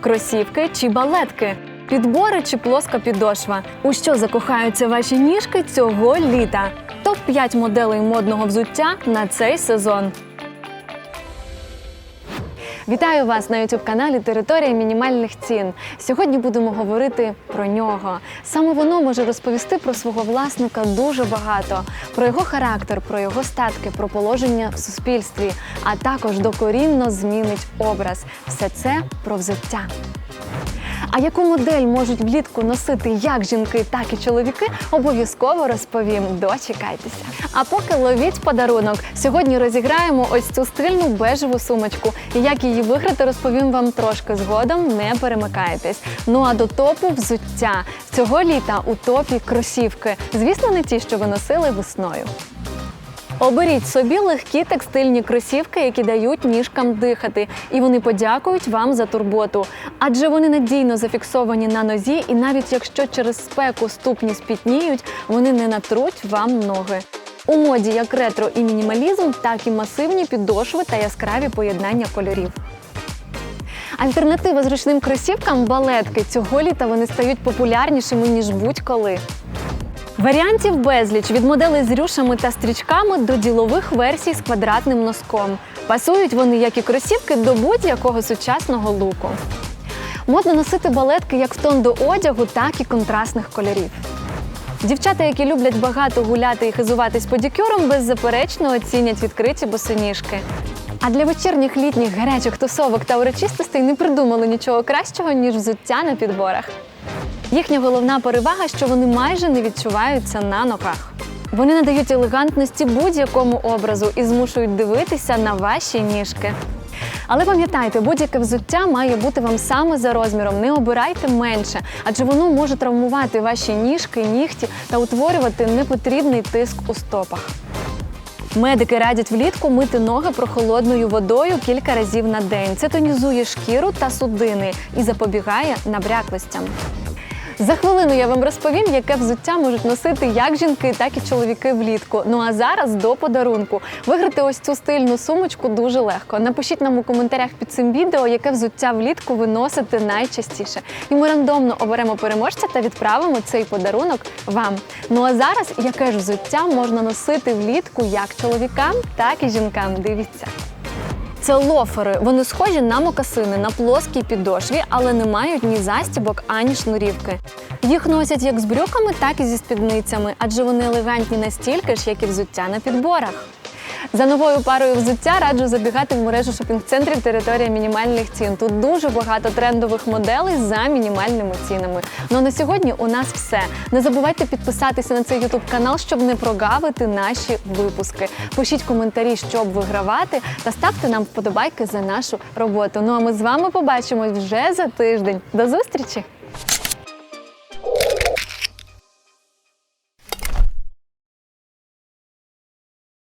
кросівки чи балетки, підбори чи плоска підошва. У що закохаються ваші ніжки цього літа? Топ 5 моделей модного взуття на цей сезон. Вітаю вас на youtube каналі Територія мінімальних цін. Сьогодні будемо говорити про нього. Саме воно може розповісти про свого власника дуже багато: про його характер, про його статки, про положення в суспільстві, а також докорінно змінить образ. Все це про взуття. А яку модель можуть влітку носити як жінки, так і чоловіки, обов'язково розповім. Дочекайтеся. А поки ловіть подарунок. Сьогодні розіграємо ось цю стильну бежеву сумочку. Як її виграти, розповім вам трошки згодом. Не перемикайтесь. Ну а до топу взуття цього літа у топі кросівки. Звісно, не ті, що ви носили весною. Оберіть собі легкі текстильні кросівки, які дають ніжкам дихати, і вони подякують вам за турботу. Адже вони надійно зафіксовані на нозі, і навіть якщо через спеку ступні спітніють, вони не натруть вам ноги. У моді як ретро і мінімалізм, так і масивні підошви та яскраві поєднання кольорів. Альтернатива зручним кросівкам балетки. Цього літа вони стають популярнішими ніж будь-коли. Варіантів безліч від моделей з рюшами та стрічками до ділових версій з квадратним носком. Пасують вони, як і кросівки, до будь-якого сучасного луку. Модно носити балетки як в тон до одягу, так і контрастних кольорів. Дівчата, які люблять багато гуляти і хизуватись подікюром, беззаперечно оцінять відкриті босоніжки. А для вечірніх літніх гарячих тусовок та урочистостей не придумали нічого кращого, ніж взуття на підборах. Їхня головна перевага, що вони майже не відчуваються на ногах. Вони надають елегантності будь-якому образу і змушують дивитися на ваші ніжки. Але пам'ятайте, будь-яке взуття має бути вам саме за розміром. Не обирайте менше, адже воно може травмувати ваші ніжки, нігті та утворювати непотрібний тиск у стопах. Медики радять влітку мити ноги прохолодною водою кілька разів на день. Це тонізує шкіру та судини і запобігає набряклостям. За хвилину я вам розповім, яке взуття можуть носити як жінки, так і чоловіки влітку. Ну а зараз до подарунку. Виграти ось цю стильну сумочку дуже легко. Напишіть нам у коментарях під цим відео, яке взуття влітку ви носите найчастіше. І ми рандомно оберемо переможця та відправимо цей подарунок вам. Ну а зараз яке ж взуття можна носити влітку як чоловікам, так і жінкам. Дивіться. Це лофери. Вони схожі на мокасини на плоскій підошві, але не мають ні застібок, ані шнурівки. Їх носять як з брюками, так і зі спідницями, адже вони елегантні настільки ж, як і взуття на підборах. За новою парою взуття раджу забігати в мережу шопінг-центрів територія мінімальних цін. Тут дуже багато трендових моделей за мінімальними цінами. Ну на сьогодні у нас все. Не забувайте підписатися на цей ютуб канал, щоб не прогавити наші випуски. Пишіть коментарі, щоб вигравати, та ставте нам вподобайки за нашу роботу. Ну а ми з вами побачимось вже за тиждень. До зустрічі!